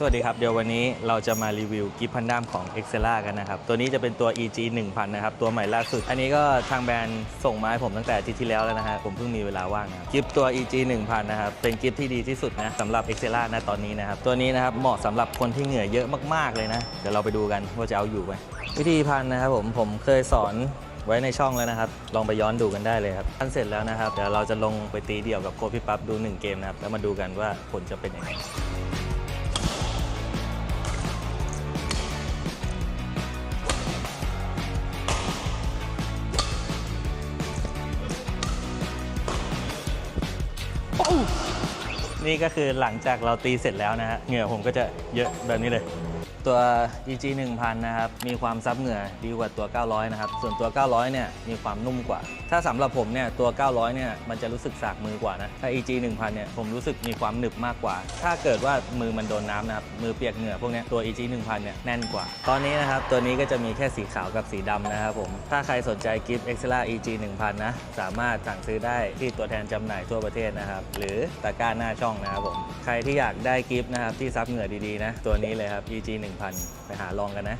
สวัสดีครับ เดี๋ยววันนี้เราจะมารีวิวกิฟต์พันด้ามของ e x c e l a กันนะครับ ตัวนี้จะเป็นตัว EG 1000 นะครับ ตัวใหม่ล่าสุด อันนี้ก็ทางแบรนด์ส่งมาให้ผมตั้งแต่อาทิตย์ที่แล้วแล้วนะฮะผมเพิ่งมีเวลาว่างนะครับกิฟต์ตัว EG 1000 นะครับ เป็นกิฟต์ที่ดีที่สุดนะสำหรับ e x c e l a นะตอนนี้นะครับ ตัวนี้นะครับเหมาะสำหรับคนที่เหงื่อเยอะมากๆเลยนะ เดี๋ยวเราไปดูกันว่าจะเอาอยู่ไหมวิธีพันนะครับผมผมเคยสอนไว้ในช่องแล้วนะครับ ลองไปย้อนดูกันได้เลยครับพันเสร็จแล้วนะครับเดี๋ยวเราจะลงไปตีเดี่ยวกับโคพี่ปั๊บดู 1 เกมนะครับแล้วมาดูกันว่าผลจะเป็นยังไง Oh! นี่ก็คือหลังจากเราตีเสร็จแล้วนะฮะเหงื่อผมก็จะเยอะแบบนี้เลย ตัว EG 1000 นะครับ มีความซับเหงื่อดีกว่าตัว 900 นะครับ ส่วนตัว 900 เนี่ยมีความนุ่มกว่า ถ้าสำหรับผมเนี่ยตัว 900 เนี่ยมันจะรู้สึกสากมือกว่านะถ้า EG 1000 เนี่ยผมรู้สึกมีความหนึบมากกว่า ถ้าเกิดว่ามือมันโดนน้ำนะครับมือเปียกเหงื่อพวกนี้ตัว EG 1000 เนี่ยแน่นกว่า ตอนนี้นะครับตัวนี้ก็จะมีแค่สีขาวกับสีดำนะครับผมถ้าใครสนใจกิฟต์ Excella EG 1000 นะสามารถสั่งซื้อได้ที่ตัวแทนจำหน่ายทั่วประเทศนะครับหรือตะกร้าหน้าช่องนะครับผม ใครที่อยากได้กิฟต์นะครับที่ซับเหงื่อดีๆนะ ตัวนี้เลยครับ EG 1000 ไปหาลองกันนะ